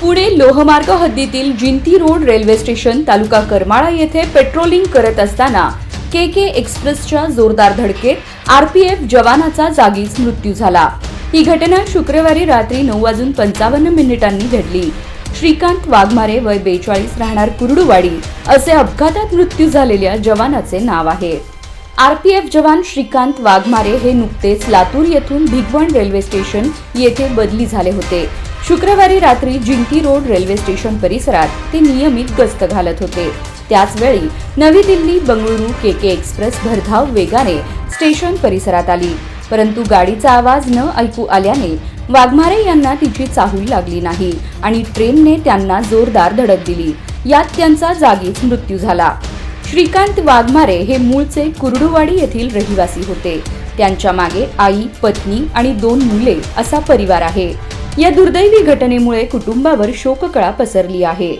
पुणे लोहमार्ग हद्दीतील Jinti road railway station taluka Karmala येथे पेट्रोलिंग करत असताना के के एक्सप्रेसच्या जोरदार धडकेत आरपीएफ जवानाचा जागीच मृत्यू झाला. ही घटना शुक्रवारी रात्री नऊ वाजून पंचावन्न मिनिटांनी घडली. श्रीकांत वाघमारे वय बेचाळीस राहणार कुर्डुवाडी असे अपघातात मृत्यू झालेल्या जवानाचे नाव आहे. आरपीएफ जवान श्रीकांत वाघमारे हे नुकतेच लातूर येथून भिगवण रेल्वे स्टेशन येथे बदली झाले होते. शुक्रवारी रात्री जिंती रोड रेल्वे स्टेशन परिसरात ते नियमित गस्त घालत होते. त्याचवेळी नवी Delhi Bengaluru K K express भरधाव वेगाने स्टेशन परिसरात आली. परंतु गाडीचा आवाज न ऐकू आल्याने वाघमारे यांना तिची चाहूल लागली नाही आणि ट्रेनने त्यांना जोरदार धडक दिली. यात त्यांचा जागीच मृत्यू झाला. श्रीकांत वाघमारे हे मूळचे कुर्डुवाडी येथील रहिवासी होते. त्यांच्या मागे आई पत्नी आणि दोन मुले असा परिवार आहे. या दुर्दैवी घटनेमुळे कुटुंबावर शोककळा पसरली आहे.